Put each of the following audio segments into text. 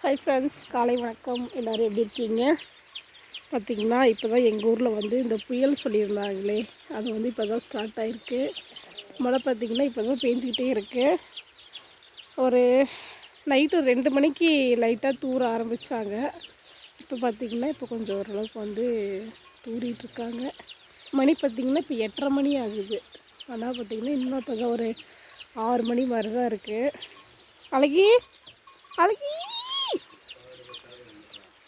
Hi friends காலை வணக்கம். எல்லோரும் எப்படி இருக்கீங்க? பார்த்தீங்கன்னா இப்போ தான் எங்கள் ஊரில் வந்து இந்த புயல் சொல்லியிருந்தாங்களே. அது வந்து இப்போ தான் ஸ்டார்ட் ஆகிருக்கு மழை பார்த்திங்கன்னா இப்போ தான் பேஞ்சிக்கிட்டே இருக்குது ஒரு நைட்டு ரெண்டு மணிக்கு லைட்டாக தூர ஆரம்பித்தாங்க இப்போ பார்த்திங்கன்னா இப்போ கொஞ்சம் ஓரளவுக்கு வந்து தூரிகிட்ருக்காங்க இருக்காங்க. மணி பார்த்திங்கன்னா இப்போ எட்டரை மணி ஆகுது. ஆனால் பார்த்திங்கன்னா இன்னும் இப்போ ஒரு ஆறு மணி மாதிரி தான் இருக்குது அழகி அழகி!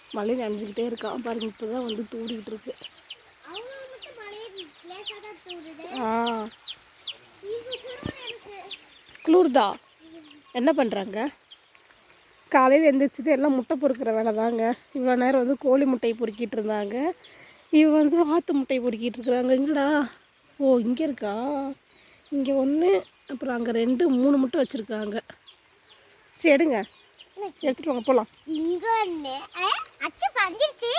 மழை நனைஞ்சிக்கிட்டே இருக்கான் பாருங்க இப்போ தான் வந்து தூடிக்கிட்டு இருக்கு. ஆ. குளிர்தா? என்ன பண்ணுறாங்க காலையில் எந்திரிச்சது எல்லாம் முட்டை பொறுக்கிற வேலை தாங்க இவ்வளோ நேரம் வந்து கோழி முட்டையை பொறுக்கிட்டு இருந்தாங்க. இவன் வந்து ஆற்று முட்டையை பொறுக்கிட்டு இருக்கிறாங்க. எங்கடா? ஓ இங்கே இருக்கா? இங்கே ஒன்று அப்புறம் அங்கே ரெண்டு மூணு முட்டை வச்சுருக்காங்க. சரி எடுங்க. எடுத்துகிட்டு வாங்க போகலாம் இங்க அச்சு பஞ்சிருச்சு.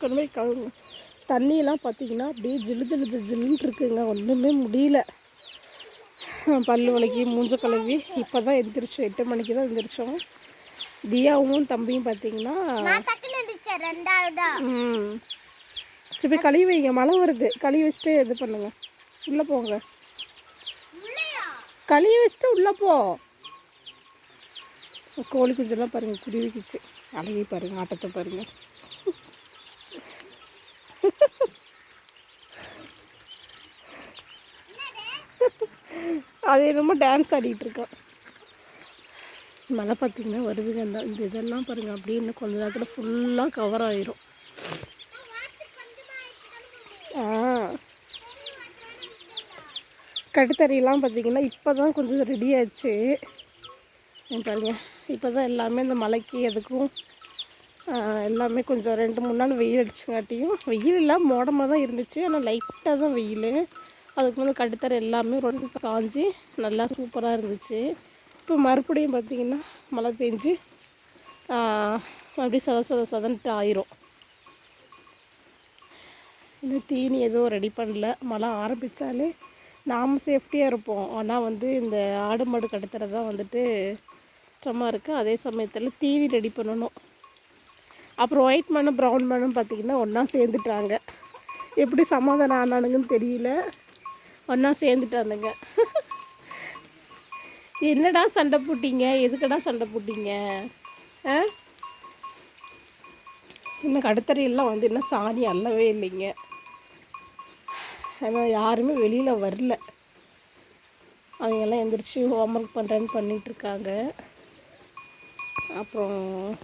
கொண்டு போய் கழுவுங்க தண்ணியெல்லாம் பார்த்தீங்கன்னா அப்படியே ஜில்லு ஜில்லு ஜில்லு ஜில்லுன்னு இருக்குங்க. ஒன்றுமே முடியல. பல்லு வலிக்கு மூஞ்ச கழுவி இப்போ தான் எந்திரிச்சோம். எட்டு மணிக்கு தான் எந்திரிச்சோம். தியாவும் தம்பியும் பார்த்தீங்கன்னா ம். சரி போய் கழுவி வைங்க. மழை வருது. கழுவி வச்சுட்டு இது பண்ணுங்க. உள்ளே போங்க. கழுவி வச்சுட்டு உள்ளே போ. கோழி குஞ்செல்லாம் பாருங்கள் குடி வைக்கிச்சு. அழகி பாருங்கள் ஆட்டத்தை பாருங்கள் அது என்னமோ டான்ஸ் ஆடிட்டு இருக்கோம். மழை பார்த்தீங்கன்னா வருதுங்க. அந்த இந்த இதெல்லாம் பாருங்கள் அப்படியே இன்னும் கொஞ்ச நேரத்தில் ஃபுல்லாக கவர் ஆயிரும். ஆ. கட்டுத்தறியெல்லாம் பார்த்தீங்கன்னா இப்போ தான் கொஞ்சம் ரெடி ஆச்சு. பாருங்க. இப்போ தான் எல்லாமே இந்த மலைக்கு எதுக்கும் எல்லாமே கொஞ்சம் ரெண்டு மூணு நாள் வெயில் அடிச்சுங்காட்டியும் வெயில் எல்லாம் மோடமாக தான் இருந்துச்சு. ஆனால் லைட்டாக தான் வெயில். அதுக்கு வந்து கட்டுத்தர எல்லாமே ரொம்ப காஞ்சி நல்லா சூப்பராக இருந்துச்சு. இப்போ மறுபடியும் பார்த்திங்கன்னா மழை பெஞ்சு ஆ, அப்படியே சத சத சதன்ட்டு ஆயிரும். இன்னும் தீனி எதுவும் ரெடி பண்ணல. மழை ஆரம்பித்தாலே நாம் சேஃப்டியாக இருப்போம். ஆனால் வந்து இந்த ஆடு மாடு கடத்துறது தான் வந்துட்டு கஷ்டமாக இருக்குது அதே சமயத்தில் தீனி ரெடி பண்ணணும். அப்புறம் ஒயிட் மண்ணும் ப்ரௌன் மண்ணும் பார்த்திங்கன்னா ஒன்றா சேர்ந்துட்டாங்க. எப்படி சமாதானம் ஆனானுங்கன்னு தெரியல. ஒன்றா சேர்ந்துட்டானுங்க. என்னடா சண்டை போட்டீங்க? எதுக்குடா சண்டை போட்டீங்க? ஆ? இன்னும் கடத்தறையெல்லாம் வந்து இன்னும் சாணி அல்லவே இல்லைங்க. ஆனால் யாருமே வெளியில் வரல. அவங்கெல்லாம் எந்திரிச்சு ஹோம்ஒர்க் பண்ணுறேன்னு பண்ணிகிட்ருக்காங்க அப்புறம்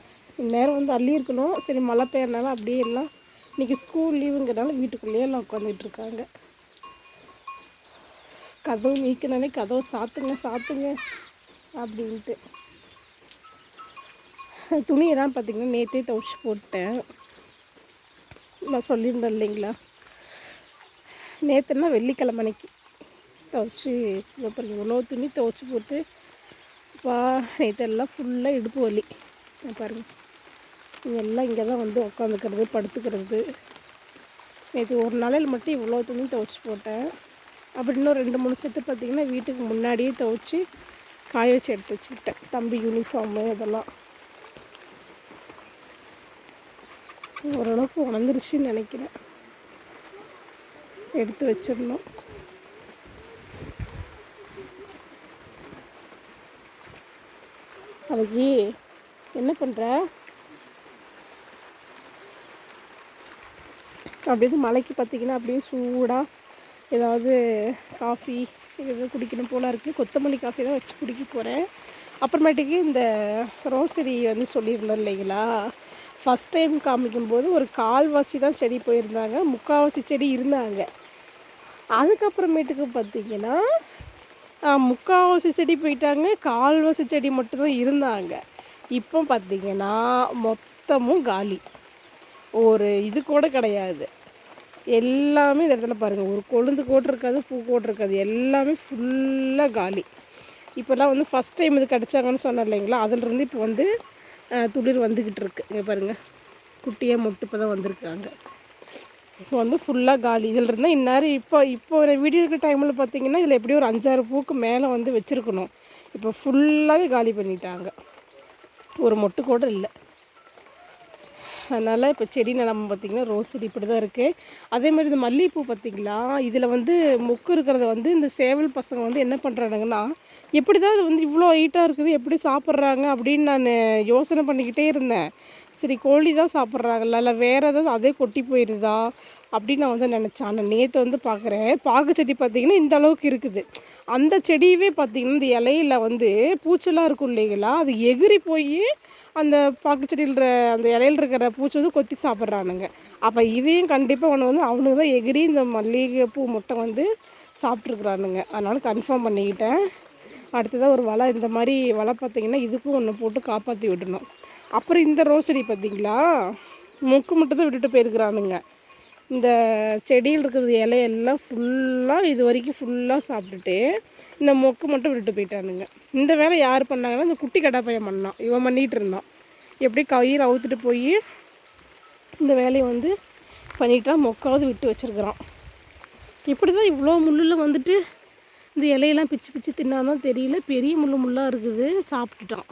இந்நேரம் வந்து அள்ளி இருக்கணும். சரி மழை பெய்யறனால அப்படியே எல்லாம் இன்றைக்கி ஸ்கூல் லீவுங்கிறனால வீட்டுக்குள்ளேயே எல்லாம் உட்காந்துட்டுருக்காங்க கதவு நீக்கினாலே கதவை சாத்துங்க சாத்துங்க அப்படின்ட்டு. துணியெல்லாம் பார்த்திங்கன்னா நேற்றே துவச்சி போட்டேன். நான் சொல்லியிருந்தேன் இல்லைங்களா? நேற்றுனா வெள்ளிக்கிழமை அன்னைக்கு துவச்சி அப்புறம் இவ்வளோ துணி துவச்சி போட்டு வா நேற்றெல்லாம் ஃபுல்லாக இடுப்பு வலி. பாருங்கள் எல்லாம் இங்கே தான் வந்து உட்காந்துக்கிறது படுத்துக்கிறது. நேற்று ஒரு நாளையில் மட்டும் இவ்வளோ துணி துவச்சி போட்டேன். அப்படி இன்னும் ரெண்டு மூணு செட்டு பார்த்திங்கன்னா வீட்டுக்கு முன்னாடியே துவைச்சி காய வச்சு எடுத்து வச்சுக்கிட்டேன். தம்பி யூனிஃபார்மு இதெல்லாம். ஓரளவுக்கு உணர்ந்துருச்சுன்னு நினைக்கிறேன். எடுத்து வச்சிடணும். அழகி என்ன பண்ணுற அப்படியே மலைக்கு பார்த்தீங்கன்னா அப்படியே சூடாக ஏதாவது காஃபி ஏதாவது குடிக்கணும் போல இருக்குது கொத்தமல்லி காஃபி தான் வச்சு குடிக்க போகிறேன் அப்புறமேட்டுக்கு இந்த ரோசரி வந்து சொல்லியிருந்தோம் இல்லைங்களா? ஃபஸ்ட் டைம் காமிக்கும்போது ஒரு கால்வாசி தான் செடி போயிருந்தாங்க. முக்கால்வாசி செடி இருந்தாங்க. அதுக்கப்புறமேட்டுக்கு பார்த்தீங்கன்னா முக்கால்வாசி செடி போயிட்டாங்க. கால்வாசி செடி மட்டும்தான் இருந்தாங்க. இப்போ பார்த்தீங்கன்னா மொத்தமும் காலி. ஒரு இது கூட கிடையாது. எல்லாமே இந்த இடத்துல பாருங்கள் ஒரு கொழுந்து கோட்டிருக்காது பூ கோட்டிருக்காது. எல்லாமே ஃபுல்லாக காலி. இப்போல்லாம் வந்து ஃபஸ்ட் டைம் இது கிடச்சாங்கன்னு சொன்னேன் இல்லைங்களா? அதிலிருந்து இப்போ வந்து துளிர் வந்துக்கிட்டு இருக்கு. இங்கே பாருங்கள் குட்டியாக மொட்டு இப்போ தான் வந்திருக்காங்க. இப்போ வந்து ஃபுல்லாக காலி. இதில் இருந்தால் இந்நேரம் இப்போ இப்போ வீடியோ இருக்கிற டைமில் பார்த்தீங்கன்னா இதில் எப்படியும் ஒரு அஞ்சாறு பூக்கு மேலே வந்து வச்சுருக்கணும். இப்போ ஃபுல்லாகவே காலி பண்ணிட்டாங்க. ஒரு மொட்டு கூட இல்லை. அதனால் இப்போ செடி நிலம பார்த்திங்கன்னா ரோஸ் செடி இப்படி தான் இருக்குது அதேமாதிரி இந்த மல்லிகைப்பூ பார்த்திங்களா இதில் வந்து மொக்கு இருக்கிறத வந்து இந்த சேவல் பசங்க வந்து என்ன பண்ணுறானுங்கன்னா எப்படி தான் இது வந்து இவ்வளோ ஹைட்டாக இருக்குது எப்படி சாப்பிட்றாங்க அப்படின்னு நான் யோசனை பண்ணிக்கிட்டே இருந்தேன். சரி கோழி தான் சாப்பிட்றாங்கல்ல இல்லை வேறு ஏதாவது அதே கொட்டி போயிடுதா அப்படின்னு நான் வந்து நினச்சேன். ஆனால் நேற்று வந்து பார்க்குறேன் பாக்கு செடி பார்த்திங்கன்னா இந்த அளவுக்கு இருக்குது. அந்த செடியவே பார்த்திங்கன்னா இந்த இலையில வந்து பூச்செல்லாம் இருக்கும் இல்லைங்களா? அது எகிரி போய் அந்த பாக்கு செடியில் அந்த இலையில இருக்கிற பூச்சி வந்து கொத்தி சாப்பிட்றானுங்க. அப்போ இதையும் கண்டிப்பாக ஒன்று வந்து அவனுக்கு தான் எகிரி இந்த மல்லிகை பூ முட்டை வந்து சாப்பிட்ருக்குறானுங்க அதனால் கன்ஃபார்ம் பண்ணிக்கிட்டேன். அடுத்ததாக ஒரு வலை இந்த மாதிரி வலை பார்த்திங்கன்னா இதுக்கும் ஒன்று போட்டு காப்பாற்றி விடணும். அப்புறம் இந்த ரோஸ் செடி பார்த்திங்களா மொக்கு மட்டும் தான் விட்டுட்டு போயிருக்கிறானுங்க. இந்த செடியில் இருக்கிறது இலையெல்லாம் ஃபுல்லாக இது வரைக்கும் ஃபுல்லாக சாப்பிட்டுட்டு இந்த மொக்கு மட்டும் விட்டுட்டு போயிட்டானுங்க. இந்த வேலை யார் பண்ணாங்கன்னா இந்த குட்டி கடாப்பையன் பையன் பண்ணான். இவன் பண்ணிகிட்டு இருந்தான். எப்படி கயிறு அவுத்துட்டு போய் இந்த வேலையை வந்து பண்ணிட்டா மொக்காவது விட்டு வச்சிருக்கிறான். இப்படி தான் இவ்வளோ முள்ளில் வந்துட்டு இந்த இலையெல்லாம் பிச்சு பிச்சு தின்னாதான் தெரியல. பெரிய முள்ளு முள்ளாக இருக்குது. சாப்பிட்டுட்டான்.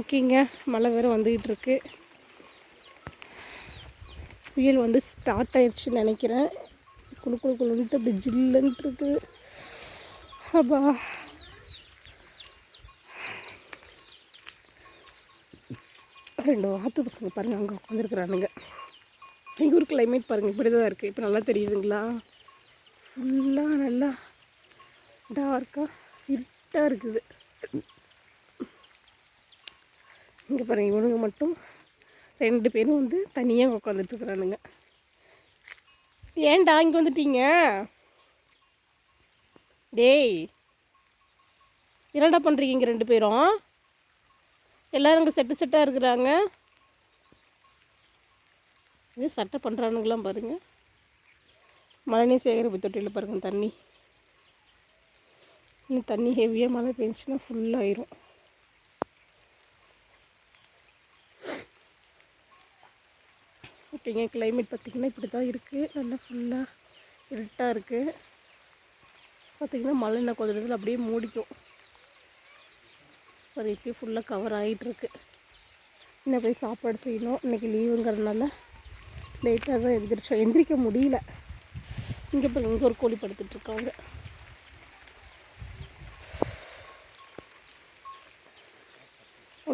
ஓகேங்க. மழை வேறு வந்துக்கிட்டு இருக்குது புயல் வந்து ஸ்டார்ட் ஆயிடுச்சுன்னு நினைக்கிறேன். குழு குழு குழுன்ட்டு அப்படி ஜில்லுன்ட்டு இருக்குது அப்பா. ரெண்டு வாத்து பசங்க பாருங்கள் அங்கே உட்காந்துருக்குறானுங்க எங்கள் ஊர் கிளைமேட் பாருங்கள் இப்படி தான் இருக்குது இப்போ நல்லா தெரியுதுங்களா? ஃபுல்லாக நல்லா டார்க்காக இருட்டாக இருக்குது. இங்கே பாருங்கள் இவனுங்க மட்டும் ரெண்டு பேரும் வந்து தனியாக உட்காந்துட்ருக்குறானுங்க ஏன்டா இங்கே வந்துட்டீங்க? டேய் என்னடா பண்ணுறீங்க ரெண்டு பேரும்? எல்லோரும் இங்கே செட்டு செட்டாக இருக்கிறாங்க. இது சட்டை பண்ணுறானுங்களாம் பாருங்கள் மழைநீர் சேகரிப்பு தொட்டியில் பாருங்கள் தண்ணி. இன்னும் தண்ணி ஹெவியாக மழை பெஞ்சுன்னா ஃபுல்லாகிரும் ஓகேங்க கிளைமேட் பார்த்திங்கன்னா இப்படி தான் இருக்குது நல்லா ஃபுல்லாக இருட்டாக இருக்குது பார்த்திங்கன்னா மழை இன்னும் கொஞ்ச நேரத்தில் அப்படியே மூடிக்கும். ஒரு இப்போயே ஃபுல்லாக கவர் ஆகிட்டுருக்கு இன்னும் போய் சாப்பாடு செய்யணும். இன்றைக்கி லீவுங்கிறதுனால லேட்டாக தான் எந்திரிச்சோம். எந்திரிக்க முடியல. இங்கே பாருங்க இங்கே ஒரு கோழி படுத்துட்ருக்காங்க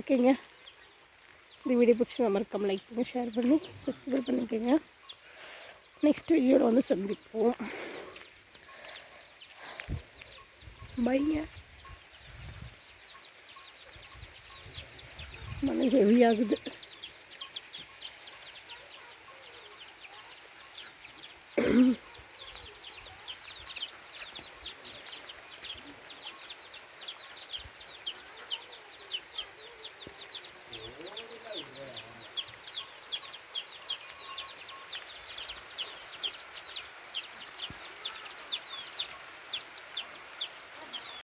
ஓகேங்க. இந்த வீடியோ பிடிச்சி மறக்காம லைக் பண்ணி ஷேர் பண்ணி சப்ஸ்கிரைப் பண்ணிக்கோங்க. நெக்ஸ்ட் வீடியோவில் வந்து சந்திப்போம். பைங்க மழை ஹெவியாகுது